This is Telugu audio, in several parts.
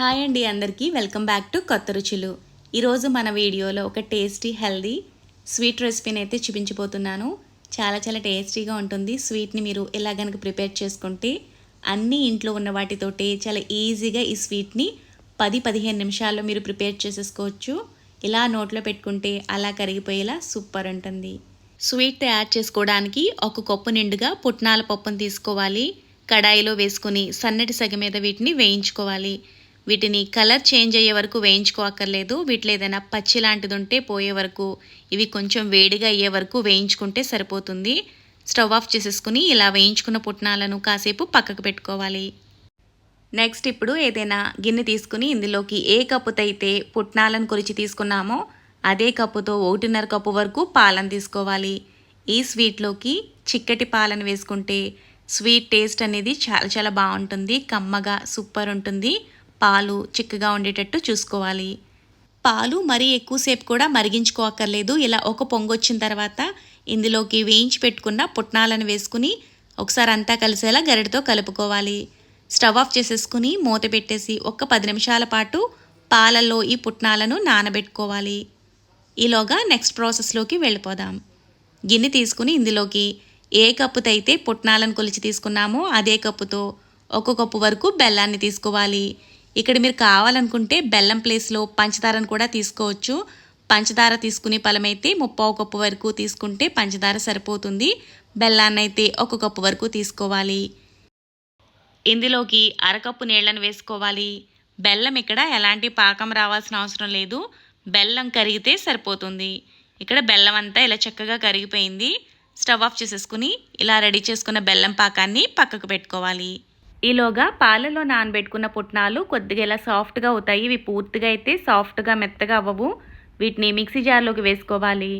హాయ్ అండి అందరికీ. వెల్కమ్ బ్యాక్ టు కొత్త రుచులు. ఈరోజు మన వీడియోలో ఒక టేస్టీ హెల్దీ స్వీట్ రెసిపీని అయితే చూపించబోతున్నాను. చాలా చాలా టేస్టీగా ఉంటుంది. స్వీట్ని మీరు ఇలా కనుక ప్రిపేర్ చేసుకుంటే అన్ని ఇంట్లో ఉన్న వాటితోటి చాలా ఈజీగా ఈ స్వీట్ని పది పదిహేను నిమిషాల్లో మీరు ప్రిపేర్ చేసేసుకోవచ్చు. ఇలా నోట్లో పెట్టుకుంటే అలా కరిగిపోయేలా సూపర్ ఉంటుంది. స్వీట్ తయారు చేసుకోవడానికి ఒక కప్పు నిండుగా పుట్నాల పప్పును తీసుకోవాలి. కడాయిలో వేసుకుని సన్నటి సగ మీద వీటిని వేయించుకోవాలి. వీటిని కలర్ చేంజ్ అయ్యే వరకు వేయించుకోక్కర్లేదు వీటిలో ఏదైనా పచ్చి లాంటిది ఉంటే పోయే వరకు ఇవి కొంచెం వేడిగా అయ్యే వరకు వేయించుకుంటే సరిపోతుంది. స్టవ్ ఆఫ్ చేసేసుకుని ఇలా వేయించుకున్న పుట్నాలను కాసేపు పక్కకు పెట్టుకోవాలి. నెక్స్ట్ ఇప్పుడు ఏదైనా గిన్నె తీసుకుని ఇందులోకి ఏ కప్పుతో అయితే పుట్నాలను కొలిచి తీసుకున్నామో అదే కప్పుతో ఒకటిన్నర కప్పు వరకు పాలను తీసుకోవాలి. ఈ స్వీట్లోకి చిక్కటి పాలను వేసుకుంటే స్వీట్ టేస్ట్ అనేది చాలా చాలా బాగుంటుంది. కమ్మగా సూపర్ ఉంటుంది. పాలు చిక్కగా ఉండేటట్టు చూసుకోవాలి. పాలు మరీ ఎక్కువసేపు కూడా మరిగించుకోక్కర్లేదు. ఇలా ఒక పొంగు వచ్చిన తర్వాత ఇందులోకి వేయించి పెట్టుకున్న పుట్నాలను వేసుకుని ఒకసారి అంతా కలిసేలా గరిటతో కలుపుకోవాలి. స్టవ్ ఆఫ్ చేసేసుకుని మూత పెట్టేసి ఒక్క పది నిమిషాల పాటు పాలల్లో ఈ పుట్నాలను నానబెట్టుకోవాలి. ఈలోగా నెక్స్ట్ ప్రాసెస్లోకి వెళ్ళిపోదాం. గిన్నె తీసుకుని ఇందులోకి ఏ కప్పుతో అయితే పుట్నాలను కొలిచి తీసుకున్నామో అదే కప్పుతో ఒక కప్పు వరకు బెల్లాన్ని తీసుకోవాలి. ఇక్కడ మీరు కావాలనుకుంటే బెల్లం ప్లేస్లో పంచదారను కూడా తీసుకోవచ్చు. పంచదార తీసుకునే ఫలమైతే ముప్పావు కప్పు వరకు తీసుకుంటే పంచదార సరిపోతుంది. బెల్లాన్ని అయితే ఒక కప్పు వరకు తీసుకోవాలి. ఇందులోకి అరకప్పు నీళ్ళను వేసుకోవాలి. బెల్లం ఇక్కడ ఎలాంటి పాకం రావాల్సిన అవసరం లేదు. బెల్లం కరిగితే సరిపోతుంది. ఇక్కడ బెల్లం అంతా ఇలా చక్కగా కరిగిపోయింది. స్టవ్ ఆఫ్ చేసేసుకుని ఇలా రెడీ చేసుకున్న బెల్లం పాకాన్ని పక్కకు పెట్టుకోవాలి. ఈలోగా పాలలో నానబెట్టుకున్న పుట్నాలు కొద్దిగా ఇలా సాఫ్ట్గా అవుతాయి. ఇవి పూర్తిగా అయితే సాఫ్ట్గా మెత్తగా అవ్వవు. వీటిని మిక్సీ జార్లోకి వేసుకోవాలి.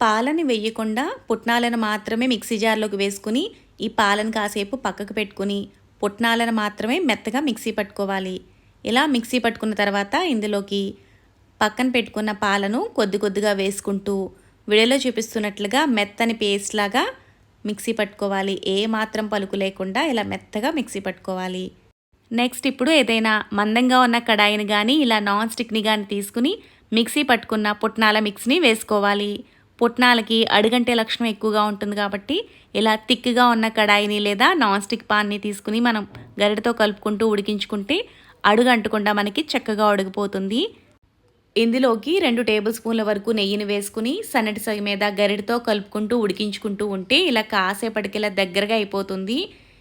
పాలని వేయకుండా పుట్నాలను మాత్రమే మిక్సీ జార్లోకి వేసుకుని ఈ పాలను కాసేపు పక్కకు పెట్టుకుని పుట్నాలను మాత్రమే మెత్తగా మిక్సీ పట్టుకోవాలి. ఇలా మిక్సీ పట్టుకున్న తర్వాత ఇందులోకి పక్కన పెట్టుకున్న పాలను కొద్ది కొద్దిగా వేసుకుంటూ వీడియోలో చూపిస్తున్నట్లుగా మెత్తని పేస్ట్ లాగా మిక్సీ పట్టుకోవాలి. ఏ మాత్రం పలుకు లేకుండా ఇలా మెత్తగా మిక్సీ పట్టుకోవాలి. నెక్స్ట్ ఇప్పుడు ఏదైనా మందంగా ఉన్న కడాయిని కానీ ఇలా నాన్ స్టిక్ని కానీ తీసుకుని మిక్సీ పట్టుకున్న పుట్నాల మిక్స్ని వేసుకోవాలి. పుట్నాలకి అడుగంటే లక్షణం ఎక్కువగా ఉంటుంది కాబట్టి ఇలా థిక్గా ఉన్న కడాయిని లేదా నాన్ స్టిక్ పాన్ని తీసుకుని మనం గరిటతో కలుపుకుంటూ ఉడికించుకుంటే అడుగంటకుండా మనకి చక్కగా ఉడికిపోతుంది ఇందులోకి రెండు టేబుల్ స్పూన్ల వరకు నెయ్యిని వేసుకుని సన్నటి సగి మీద గరిటతో కలుపుకుంటూ ఉడికించుకుంటూ ఉంటే ఇలా కాసేపటికి ఇలా దగ్గరగా అయిపోతుంది.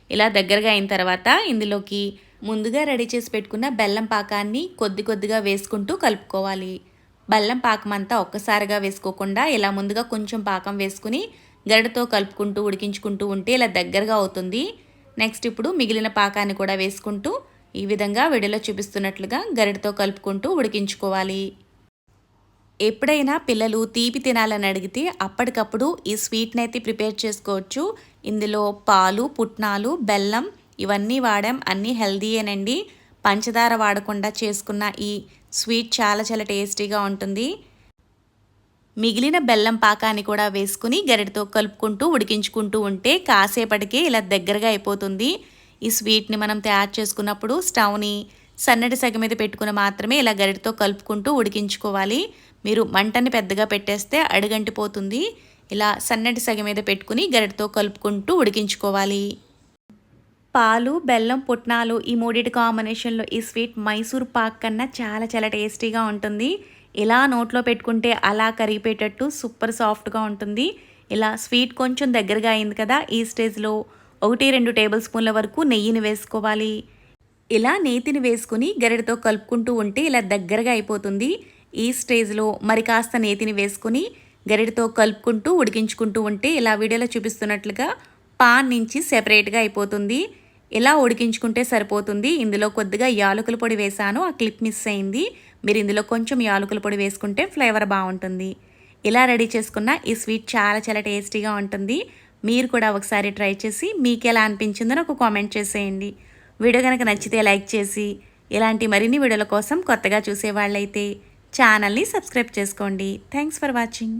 ఇలా దగ్గరగా అయిన తర్వాత ఇందులోకి ముందుగా రెడీ చేసి పెట్టుకున్న బెల్లం పాకాన్ని కొద్ది కొద్దిగా వేసుకుంటూ కలుపుకోవాలి. బెల్లం పాకం అంతా ఒక్కసారిగా వేసుకోకుండా ఇలా ముందుగా కొంచెం పాకం వేసుకుని గరిటతో కలుపుకుంటూ ఉడికించుకుంటూ ఉంటే ఇలా దగ్గరగా అవుతుంది. నెక్స్ట్ ఇప్పుడు మిగిలిన పాకాన్ని కూడా వేసుకుంటూ ఈ విధంగా విడిలో చూపిస్తున్నట్లుగా గరిటతో కలుపుకుంటూ ఉడికించుకోవాలి. ఎప్పుడైనా పిల్లలు తీపి తినాలని అడిగితే అప్పటికప్పుడు ఈ స్వీట్ని అయితే ప్రిపేర్ చేసుకోవచ్చు. ఇందులో పాలు పుట్నాలు బెల్లం ఇవన్నీ వాడాం అన్నీ హెల్దీయేనండి పంచదార వాడకుండా చేసుకున్న ఈ స్వీట్ చాలా చాలా టేస్టీగా ఉంటుంది. మిగిలిన బెల్లం పాకాన్ని కూడా వేసుకుని గరిటతో కలుపుకుంటూ ఉడికించుకుంటూ ఉంటే కాసేపటికే ఇలా దగ్గరగా అయిపోతుంది. ఈ స్వీట్ని మనం తయారు చేసుకున్నప్పుడు స్టవ్ని సన్నటి సగ మీద పెట్టుకుని మాత్రమే ఇలా గరిటతో కలుపుకుంటూ ఉడికించుకోవాలి. మీరు మంటని పెద్దగా పెట్టేస్తే అడుగంటిపోతుంది. ఇలా సన్నటి సగ మీద పెట్టుకుని గరిటతో కలుపుకుంటూ ఉడికించుకోవాలి. పాలు బెల్లం పుట్నాలు ఈ మూడింటి కాంబినేషన్లో ఈ స్వీట్ మైసూర్ పాక్ కన్నా చాలా చాలా టేస్టీగా ఉంటుంది. ఇలా నోట్లో పెట్టుకుంటే అలా కరిగిపోయేటట్టు సూపర్ సాఫ్ట్గా ఉంటుంది. ఇలా స్వీట్ కొంచెం దగ్గరగా అయింది కదా ఈ స్టేజ్లో. ఒకటి రెండు టేబుల్ స్పూన్ల వరకు నెయ్యిని వేసుకోవాలి. ఇలా నేతిని వేసుకుని గరిటతో కలుపుకుంటూ ఉంటే ఇలా దగ్గరగా అయిపోతుంది. ఈ స్టేజ్లో మరి కాస్త నేతిని వేసుకుని గరిటతో కలుపుకుంటూ ఉడికించుకుంటూ ఉంటే ఇలా వీడియోలో చూపిస్తున్నట్లుగా పాన్ నుంచి సెపరేట్గా అయిపోతుంది. ఇలా ఉడికించుకుంటే సరిపోతుంది. ఇందులో కొద్దిగా యాలకుల పొడి వేసాను. ఆ క్లిప్ మిస్ అయింది. మీరు ఇందులో కొంచెం యాలకుల పొడి వేసుకుంటే ఫ్లేవర్ బాగుంటుంది. ఇలా రెడీ చేసుకున్న ఈ స్వీట్ చాలా చాలా టేస్టీగా ఉంటుంది. మీరు కూడా ఒకసారి ట్రై చేసి మీకు ఎలా అనిపించిందో నాకు కామెంట్ చేసేయండి. వీడియో కనుక నచ్చితే లైక్ చేసి ఇలాంటి మరిన్ని వీడియోల కోసం కొత్తగా చూసేవాళ్ళైతే ఛానల్ని సబ్స్క్రైబ్ చేసుకోండి. Thanks for watching.